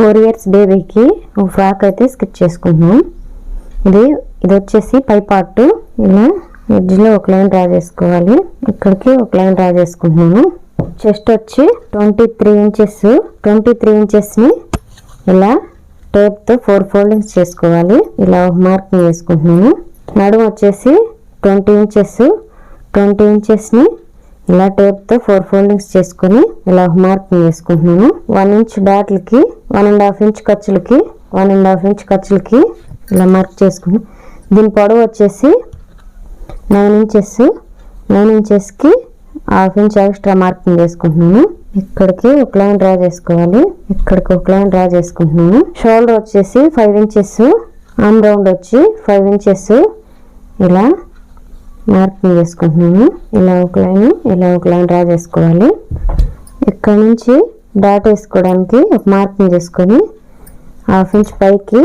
Four years బేబీకి ఒక frock అయితే స్కిచ్ చేసుకుంటున్నాం. ఇది ఇది వచ్చేసి పై పార్ట్ ఇలా ఎడ్జ్లో ఒక లైన్ డ్రా చేసుకోవాలి. ఇక్కడికి ఒక లైన్ డ్రా చేసుకుంటున్నాను చెస్ట్ వచ్చి twenty three inches twenty three ఇంచెస్ని ఇలా టేప్తో ఫోర్ ఫోల్డింగ్స్ చేసుకోవాలి. ఇలా ఒక మార్కింగ్ వేసుకుంటున్నాను నడుము వచ్చేసి ట్వంటీ ఇంచెస్ ట్వంటీ ఇంచెస్ని ఇలా టేప్తో ఫోర్ ఫోల్డింగ్స్ చేసుకొని ఇలా ఒక మార్కింగ్ వేసుకుంటున్నాను. వన్ ఇంచ్ డాట్లకి వన్ అండ్ హాఫ్ ఇంచ్ ఖర్చులకి వన్ అండ్ హాఫ్ ఇంచ్ ఖర్చులకి ఇలా మార్క్ చేసుకుని. దీని పొడవు వచ్చేసి నైన్ ఇంచెస్ నైన్ ఇంచెస్కి హాఫ్ ఇంచ్ ఎక్స్ట్రా మార్కింగ్ వేసుకుంటున్నాను. ఇక్కడికి ఒక లైన్ డ్రా చేసుకోవాలి. ఇక్కడికి ఒక లైన్ డ్రా చేసుకుంటున్నాను. షోల్డర్ వచ్చేసి ఫైవ్ ఇంచెస్ ఆమ్ రౌండ్ వచ్చి ఫైవ్ ఇంచెస్ ఇలా మార్కింగ్ వేసుకుంటున్నాము ఇలా ఒక లైన్ ఇలా ఒక లైన్ డ్రా చేసుకోవాలి. ఇక్కడ నుంచి డాట్ వేసుకోవడానికి ఒక మార్కింగ్ చేసుకొని హాఫ్ ఇంచ్ పైకి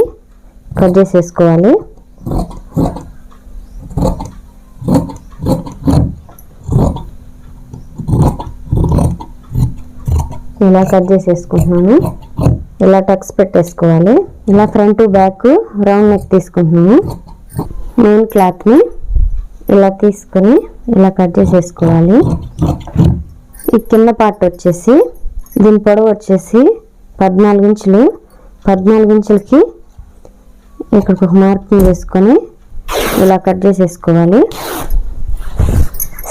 కట్ చేసేసుకోవాలి. ఇలా కట్ చేసేసుకుంటున్నాము ఇలా టక్స్ పెట్టేసుకోవాలి. ఇలా ఫ్రంట్ బ్యాక్ రౌండ్ నెక్ తీసుకుంటున్నాము మెయిన్ క్లాత్ని ఇలా తీసుకొని ఇలా కట్ చేసేసుకోవాలి. ఈ కింద పార్ట్ వచ్చేసి దీని పొడవు వచ్చేసి పద్నాలుగు ఇంచులు. పద్నాలుగు ఇంచులకి ఇక్కడికి ఒక మార్కింగ్ వేసుకొని ఇలా కట్ చేసేసుకోవాలి.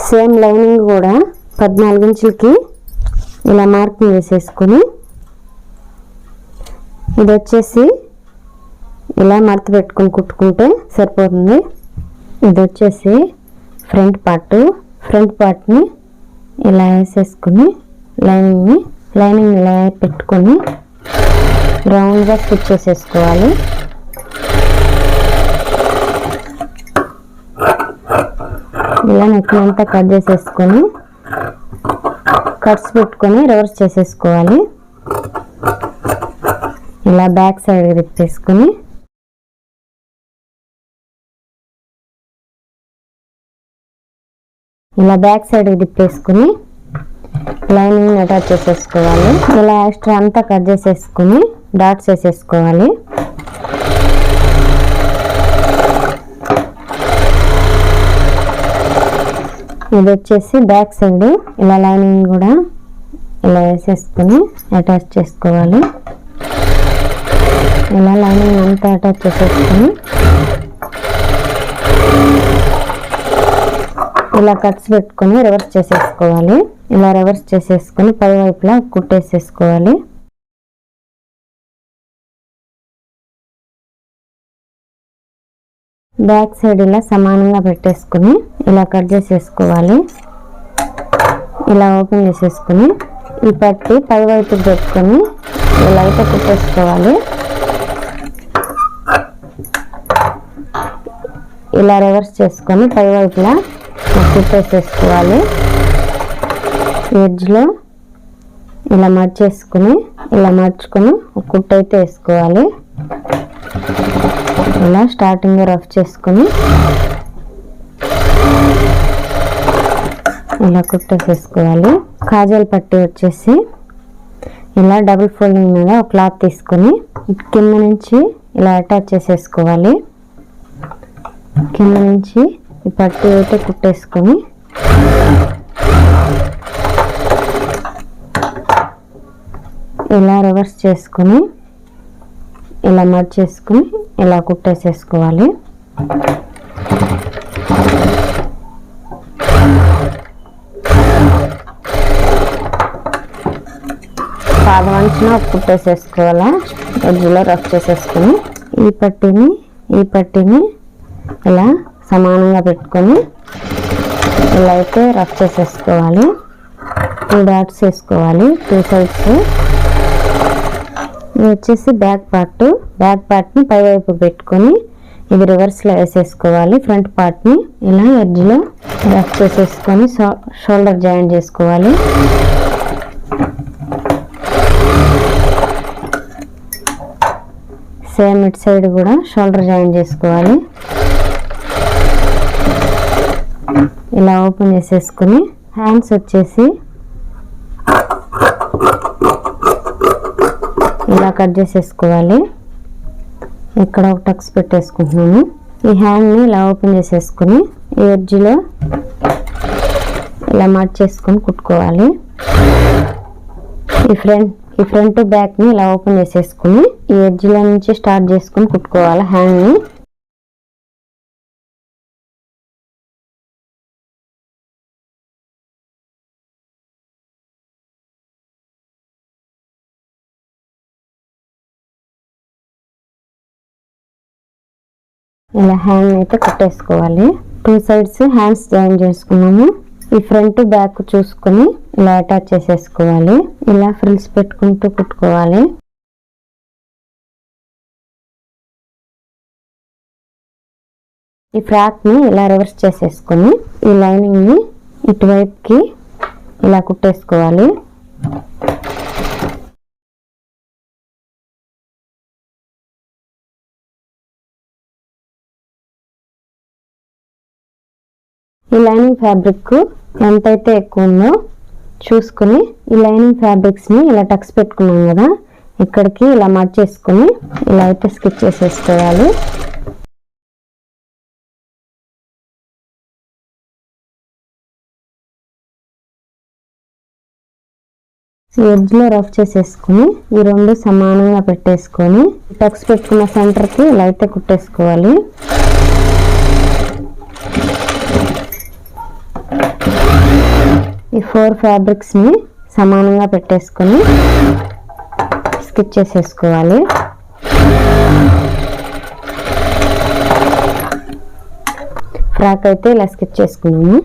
సేమ్ లైనింగ్ కూడా పద్నాలుగు ఇంచులకి ఇలా మార్కింగ్ వేసేసుకొని ఇది వచ్చేసి ఇలా మడత పెట్టుకొని కుట్టుకుంటే సరిపోతుంది. ఇది వచ్చేసి ఫ్రంట్ పార్ట్. ఫ్రంట్ పార్ట్ని ఇలా వేసేసుకుని లైనింగ్ని లైనింగ్ ఇలా పెట్టుకొని రౌండ్గా స్టిచ్ చేసేసుకోవాలి. ఇలా నెక్ అంతా కట్ చేసేసుకొని కట్స్ పెట్టుకొని రివర్స్ చేసేసుకోవాలి. ఇలా బ్యాక్ సైడ్ తిప్పేసుకొని ఇలా బ్యాక్ సైడ్ తిప్పేసుకుని లైనింగ్ అటాచ్ చేసేసుకోవాలి. ఇలా ఎక్స్ట్రా అంతా కట్ చేసేసుకుని డాట్స్ వేసేసుకోవాలి ఇది వచ్చేసి బ్యాక్ సైడ్ ఇలా లైనింగ్ కూడా ఇలా వేసేసుకుని అటాచ్ చేసుకోవాలి. ఇలా లైనింగ్ అంతా అటాచ్ చేసేసుకుని ఇలా కట్స్ పెట్టుకొని రివర్స్ చేసేసుకోవాలి. ఇలా రివర్స్ చేసేసుకొని పైవైపులా కుట్టేసేసుకోవాలి. బ్యాక్ సైడ్ ఇలా సమానంగా పెట్టేసుకుని ఇలా కట్ చేసేసుకోవాలి. ఇలా ఓపెన్ చేసేసుకుని ఈ పట్టి పై వైపు పెట్టుకొని ఇలా అయితే కుట్టేసుకోవాలి. ఇలా రివర్స్ చేసుకొని పై వైపులా కుట్టేసేసుకోవాలి ఎడ్జ్లో ఇలా మర్చేసుకుని ఇలా మర్చుకొని ఒక అయితే వేసుకోవాలి. ఇలా స్టార్టింగ్ రఫ్ చేసుకుని ఇలా కుట్టేసేసుకోవాలి కాజల్ పట్టి వచ్చేసి ఇలా డబుల్ ఫోల్డింగ్ మీద ఒక క్లాత్ తీసుకొని కింద నుంచి ఇలా అటాచ్ చేసేసుకోవాలి. కింద నుంచి ఈ పట్టు అయితే కుట్టేసుకొని. ఇలా రివర్స్ చేసుకొని ఇలా మడ్ చేసుకుని ఇలా కుట్టేసేసుకోవాలి. పాదం అంచున కుట్టేసేసుకోవాలా? ఎడ్జ్లో రఫ్ చేసేసుకొని. ఈ పట్టిని ఈ పట్టీని ఇలా సమానంగా పెట్టుకొని ఇలా అయితే రఫ్ చేసేసుకోవాలి. టూ డాట్స్ వేసుకోవాలి టూ సైడ్స్ ఇది వచ్చేసి బ్యాక్ పార్ట్ బ్యాక్ పార్ట్ని పై వైపు పెట్టుకొని ఇది రివర్స్లో వేసేసుకోవాలి. ఫ్రంట్ పార్ట్ని ఇలా ఎడ్జ్లో రఫ్ చేసేసుకొని షోల్డర్ జాయిన్ చేసుకోవాలి. సేమ్ ఇట్ సైడ్ కూడా షోల్డర్ జాయిన్ చేసుకోవాలి. ఇలా ఓపెన్ చేసేసుకుని హ్యాండ్స్ వచ్చేసి ఇలా కట్ చేసేసుకోవాలి. ఇక్కడ ఒక టక్స్ పెట్టేసుకుంటున్నాను. ఈ హ్యాండ్ని ఇలా ఓపెన్ చేసేసుకుని ఈ ఎడ్జ్లో ఇలా మార్చేసుకొని కుట్టుకోవాలి. ఈ ఫ్రంట్ ఈ ఫ్రంట్ బ్యాక్ని ఇలా ఓపెన్ చేసేసుకుని ఈ ఎడ్జ్లో నుంచి స్టార్ట్ చేసుకొని కుట్టుకోవాలి హ్యాండ్ని. ఇలా హ్యాండ్ అయితే కుట్టేసుకోవాలి. టూ సైడ్స్ హ్యాండ్స్ జాయిన్ చేసుకున్నాము. ఈ ఫ్రంట్ బ్యాక్ చూసుకొని ఇలా అటాచ్ చేసేసుకోవాలి. ఇలా ఫ్రిల్స్ పెట్టుకుంటూ కుట్టుకోవాలి. ఈ ఫ్రాక్ని ఇలా రివర్స్ చేసేసుకొని ఈ లైనింగ్ని ఇటువైపుకి ఇలా కుట్టేసుకోవాలి. ఈ లైనింగ్ ఫ్యాబ్రిక్ ఎంతైతే ఎక్కువ ఉందో చూసుకుని ఈ లైనింగ్ ఫ్యాబ్రిక్స్ని ఇలా టక్స్ పెట్టుకున్నాం కదా ఇక్కడికి ఇలా మార్చేసుకుని ఇలా అయితే స్కిచ్ చేసేసుకోవాలి. ఎడ్జ్లో రఫ్ చేసేసుకుని ఈ రెండు సమానంగా పెట్టేసుకొని టక్స్ పెట్టుకున్న సెంటర్కి ఇలా అయితే కుట్టేసుకోవాలి. ఈ ఫోర్ ఫ్యాబ్రిక్స్ని సమానంగా పెట్టేసుకొని స్కిచ్ చేసేసుకోవాలి. ఫ్రాక్ అయితే ఇలా స్కిచ్ చేసుకున్నాము.